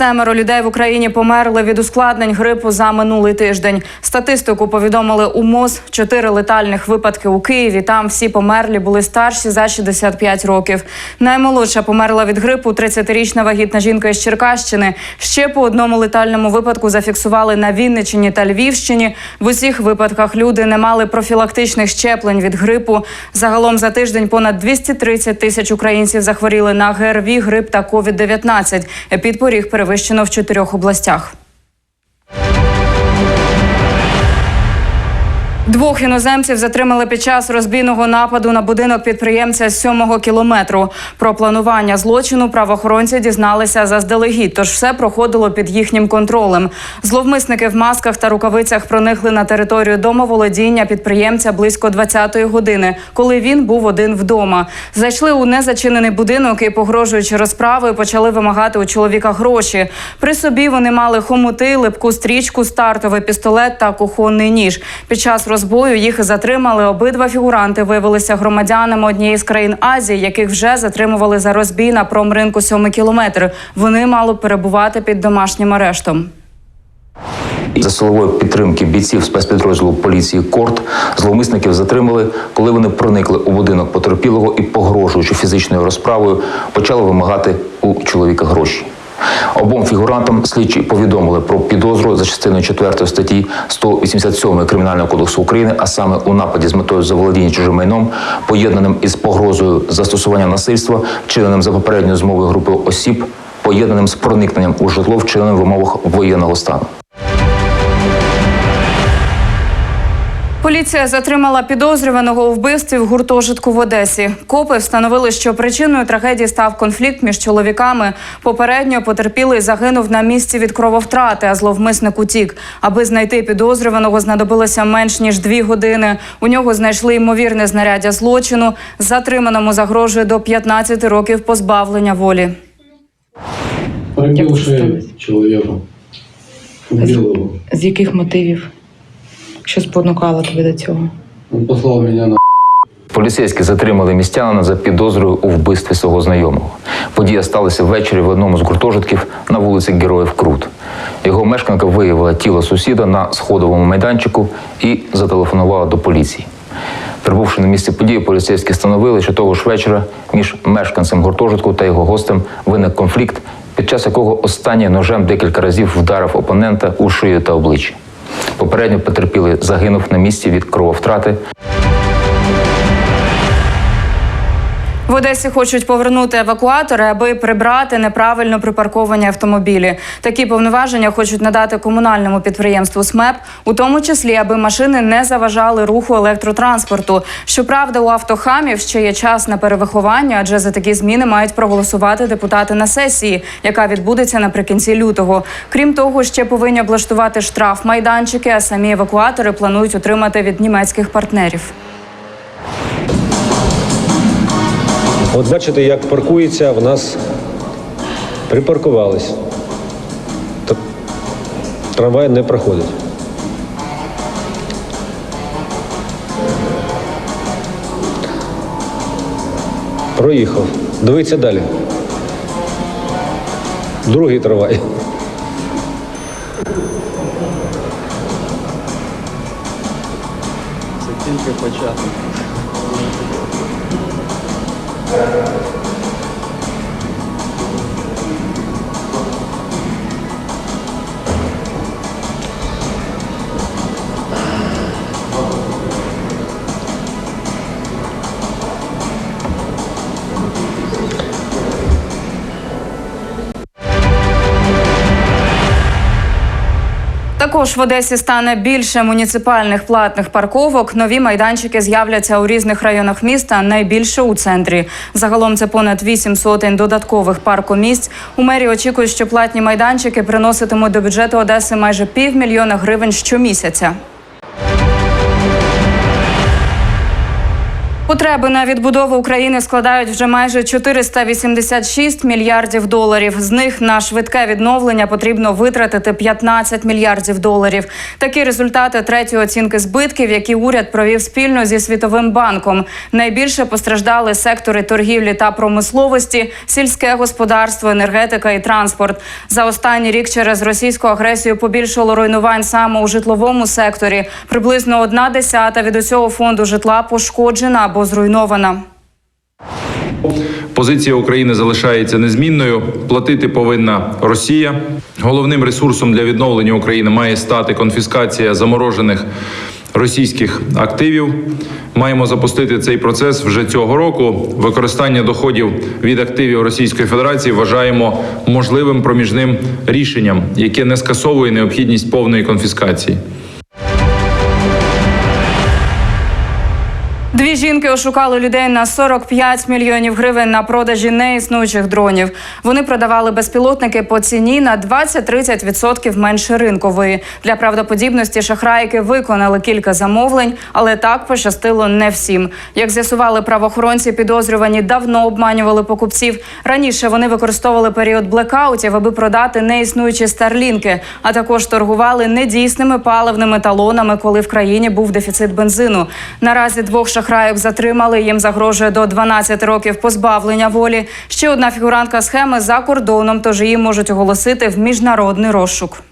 Семеро людей в Україні померли від ускладнень грипу за минулий тиждень. Статистику повідомили у МОЗ. Чотири летальних випадки у Києві. Там всі померлі були старші за 65 років. Наймолодша померла від грипу 30-річна вагітна жінка із Черкащини. Ще по одному летальному випадку зафіксували на Вінниччині та Львівщині. В усіх випадках люди не мали профілактичних щеплень від грипу. Загалом за тиждень понад 230 тисяч українців захворіли на ГРВІ, грип та COVID-19. Епідпоріг перевищено в чотирьох областях. Двох іноземців затримали під час розбійного нападу на будинок підприємця з сьомого кілометру. Про планування злочину правоохоронці дізналися заздалегідь, тож все проходило під їхнім контролем. Зловмисники в масках та рукавицях проникли на територію домоволодіння підприємця близько 20-ї години, коли він був один вдома. Зайшли у незачинений будинок і, погрожуючи розправою, почали вимагати у чоловіка гроші. При собі вони мали хомути, липку стрічку, стартовий пістолет та кухонний ніж. Під час розбою їх затримали. Обидва фігуранти виявилися громадянами однієї з країн Азії, яких вже затримували за розбій на промринку сьомий кілометр. Вони мали перебувати під домашнім арештом. За силової підтримки бійців спецпідрозділу поліції Корт зловмисників затримали, коли вони проникли у будинок потерпілого і, погрожуючи фізичною розправою, почали вимагати у чоловіка гроші. Обом фігурантам слідчі повідомили про підозру за частиною 4 статті 187 Кримінального кодексу України, а саме у нападі з метою заволодіння чужим майном, поєднаним із погрозою застосування насильства, вчиненим за попередньою змовою групи осіб, поєднаним з проникненням у житло, вчиненим в умовах воєнного стану. Поліція затримала підозрюваного у вбивстві в гуртожитку в Одесі. Копи встановили, що причиною трагедії став конфлікт між чоловіками. Попередньо потерпілий загинув на місці від крововтрати, а зловмисник утік. Аби знайти підозрюваного, знадобилося менш ніж дві години. У нього знайшли ймовірне знаряддя злочину. Затриманому загрожує до 15 років позбавлення волі. Человеку. Убил его. З яких мотивів? Що спонукало тебе до цього? Он послал меня на Поліцейські затримали містянина за підозрою у вбивстві свого знайомого. Подія сталася ввечері в одному з гуртожитків на вулиці Героїв Крут. Його мешканка виявила тіло сусіда на сходовому майданчику і зателефонувала до поліції. Прибувши на місце події, поліцейські встановили, що того ж вечора між мешканцем гуртожитку та його гостем виник конфлікт, під час якого останній ножем декілька разів вдарив опонента у шию та обличчя. Попередньо потерпілий загинув на місці від крововтрати. В Одесі хочуть повернути евакуатори, аби прибрати неправильно припарковані автомобілі. Такі повноваження хочуть надати комунальному підприємству СМЕП, у тому числі, аби машини не заважали руху електротранспорту. Щоправда, у автохамів ще є час на перевиховання, адже за такі зміни мають проголосувати депутати на сесії, яка відбудеться наприкінці лютого. Крім того, ще повинні облаштувати штраф майданчики, а самі евакуатори планують отримати від німецьких партнерів. От бачите, як паркується в нас припаркувались. Трамвай не проходить. Проїхав. Дивіться далі. Другий трамвай. Це тільки початок. Thank you. Також в Одесі стане більше муніципальних платних парковок. Нові майданчики з'являться у різних районах міста, найбільше у центрі. Загалом це понад 8 сотень додаткових паркомісць. У мерії очікують, що платні майданчики приноситимуть до бюджету Одеси майже півмільйона гривень щомісяця. Потреби на відбудову України складають вже майже 486 мільярдів доларів. З них на швидке відновлення потрібно витратити 15 мільярдів доларів. Такі результати третьої оцінки збитків, які уряд провів спільно зі світовим банком. Найбільше постраждали сектори торгівлі та промисловості, сільське господарство, енергетика і транспорт. За останній рік через російську агресію побільшало руйнувань саме у житловому секторі. Приблизно одна десята від усього фонду житла пошкоджена або зруйнована. Позиція України залишається незмінною. Платити повинна Росія. Головним ресурсом для відновлення України має стати конфіскація заморожених російських активів. Маємо запустити цей процес вже цього року. Використання доходів від активів Російської Федерації вважаємо можливим проміжним рішенням, яке не скасовує необхідність повної конфіскації. Дві жінки ошукали людей на 45 мільйонів гривень на продажі неіснуючих дронів. Вони продавали безпілотники по ціні на 20-30% менше ринкової. Для правдоподібності шахрайки виконали кілька замовлень, але так пощастило не всім. Як з'ясували правоохоронці, підозрювані давно обманювали покупців. Раніше вони використовували період блекаутів, аби продати неіснуючі старлінки, а також торгували недійсними паливними талонами, коли в країні був дефіцит бензину. Наразі двох шахрайок затримали. Їм загрожує до 12 років позбавлення волі. Ще одна фігурантка схеми за кордоном, тож її можуть оголосити в міжнародний розшук.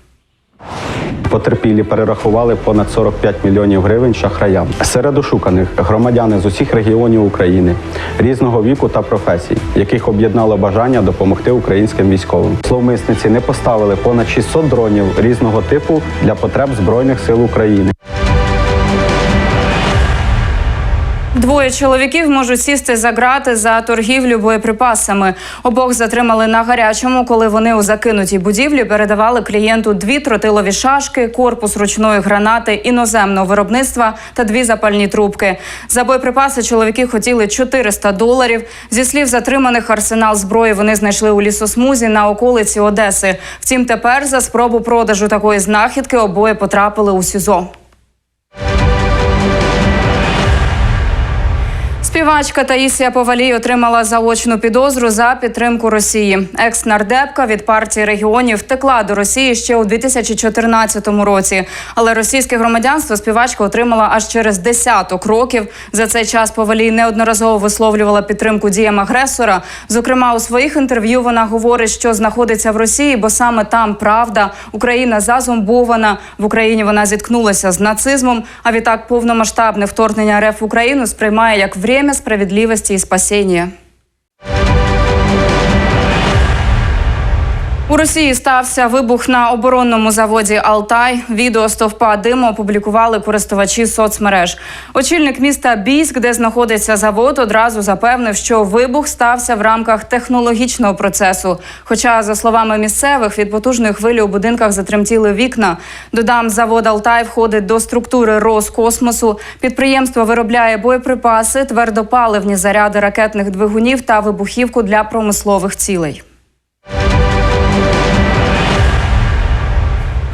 Потерпілі перерахували понад 45 мільйонів гривень шахраям. Серед ошуканих громадяни з усіх регіонів України різного віку та професій, яких об'єднало бажання допомогти українським військовим. Зловмисниці не поставили понад 600 дронів різного типу для потреб збройних сил України. Двоє чоловіків можуть сісти за грати за торгівлю боєприпасами. Обох затримали на гарячому, коли вони у закинутій будівлі передавали клієнту дві тротилові шашки, корпус ручної гранати іноземного виробництва та дві запальні трубки. За боєприпаси чоловіки хотіли 400 доларів. Зі слів затриманих арсенал зброї вони знайшли у лісосмузі на околиці Одеси. Втім, тепер за спробу продажу такої знахідки обоє потрапили у СІЗО. Співачка Таїсія Повалій отримала заочну підозру за підтримку Росії. Екс-нардепка від партії регіонів втекла до Росії ще у 2014 році. Але російське громадянство співачка отримала аж через десяток років. За цей час Повалій неодноразово висловлювала підтримку діям агресора. Зокрема, у своїх інтерв'ю вона говорить, що знаходиться в Росії, бо саме там правда Україна зазомбована. В Україні вона зіткнулася з нацизмом. А відтак повномасштабне вторгнення РФ в Україну сприймає як время справедливості и спасіння. У Росії стався вибух на оборонному заводі Алтай. Відео стовпа диму опублікували користувачі соцмереж. Очільник міста Бійськ, де знаходиться завод, одразу запевнив, що вибух стався в рамках технологічного процесу. Хоча, за словами місцевих, від потужної хвилі у будинках затремтіли вікна. Додам, завод Алтай входить до структури Роскосмосу. Підприємство виробляє боєприпаси, твердопаливні заряди ракетних двигунів та вибухівку для промислових цілей.